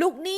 ลูกหนี้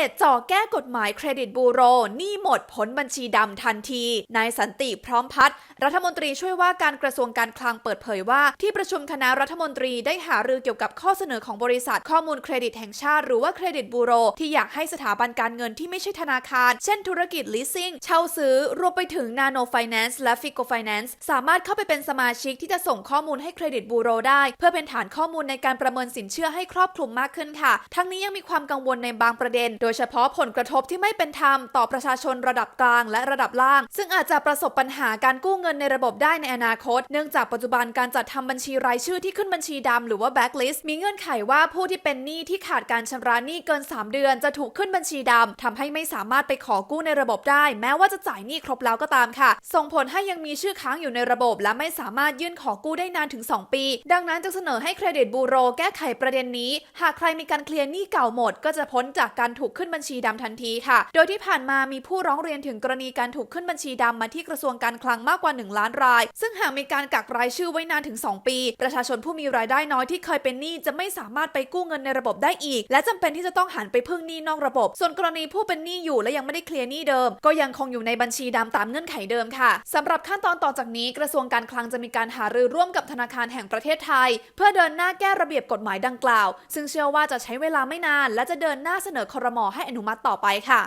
เจ่อแก้กฎหมายเครดิตบูโรหนี้หมดพ้นบัญชีดำทันที นายสันติพร้อมพัฒน์รัฐมนตรีช่วยว่าการกระทรวงการคลังเปิดเผยว่า ที่ประชุมคณะรัฐมนตรีได้หารือเกี่ยวกับข้อเสนอของบริษัทข้อมูลเครดิตแห่งชาติหรือว่าเครดิตบูโร ที่อยากให้สถาบันการเงินที่ไม่ใช่ธนาคาร เช่นธุรกิจ leasing เช่าซื้อ รวมไปถึง Nano Finance และ Fico Finance สามารถเข้าไปเป็นสมาชิกที่จะส่งข้อมูลให้เครดิตบูโรได้ เพื่อเป็นฐานข้อมูลในการประเมินสินเชื่อให้ครอบคลุมมากขึ้นค่ะ ทั้งนี้ยังมีความกังวลในบางประเด็น โดยยเฉพาะผลกระทบที่ไม่เป็นธรรมต่อประชาชนระดับกลางและระดับล่าง ซึ่งอาจจะประสบปัญหาการกู้เงินในระบบได้ในอนาคต เนื่องจากปัจจุบันการจัดทำบัญชีรายชื่อที่ขึ้นบัญชีดำหรือว่า blacklist มีเงื่อนไขว่าผู้ที่เป็นหนี้ที่ขาดการชำระหนี้เกิน 3 เดือน จะถูกขึ้นบัญชีดำทำให้ไม่สามารถไปขอกู้ในระบบได้ แม้ว่าจะจ่ายหนี้ครบแล้วก็ตามค่ะ ส่งผลให้ยังมีชื่อค้างอยู่ในระบบ และไม่สามารถยื่นขอกู้ได้นานถึง 2 ปี ดังนั้นจึงเสนอให้เครดิตบูโร แก้ไขประเด็นนี้ หากใครมีการเคลียร์หนี้เก่าหมด ก็จะพ้นจากการถูกขึ้นบัญชีดำทันทีค่ะ โดยที่ผ่านมามีผู้ร้องเรียนถึงกรณีการถูกขึ้นบัญชีดำมาที่กระทรวงการคลังมากกว่า 1 ล้านราย ซึ่งหากมีการกักรายชื่อไว้นานถึง 2 ปี ประชาชนผู้มีรายได้น้อยที่เคยเป็นหนี้จะไม่สามารถไปกู้เงินในระบบได้อีก และจำเป็นที่จะต้องหันไปพึ่งหนี้นอกระบบ ส่วนกรณีผู้เป็นหนี้อยู่และยังไม่ได้เคลียร์หนี้เดิม ก็ยังคงอยู่ในบัญชีดำตามเงื่อนไขเดิมค่ะสำหรับขั้นตอนต่อจากนี้กระทรวงการคลังจะมีการหารือร่วมกับธนาคารแห่งประเทศไทย เพื่อเดินหน้าแก้ระเบียบกฎหมายดังกล่าว ซึ่งเชื่อว่าจะใช้เวลาไม่นาน และจะเดินหน้าเสนอครมให้อนุมัติต่อไปค่ะ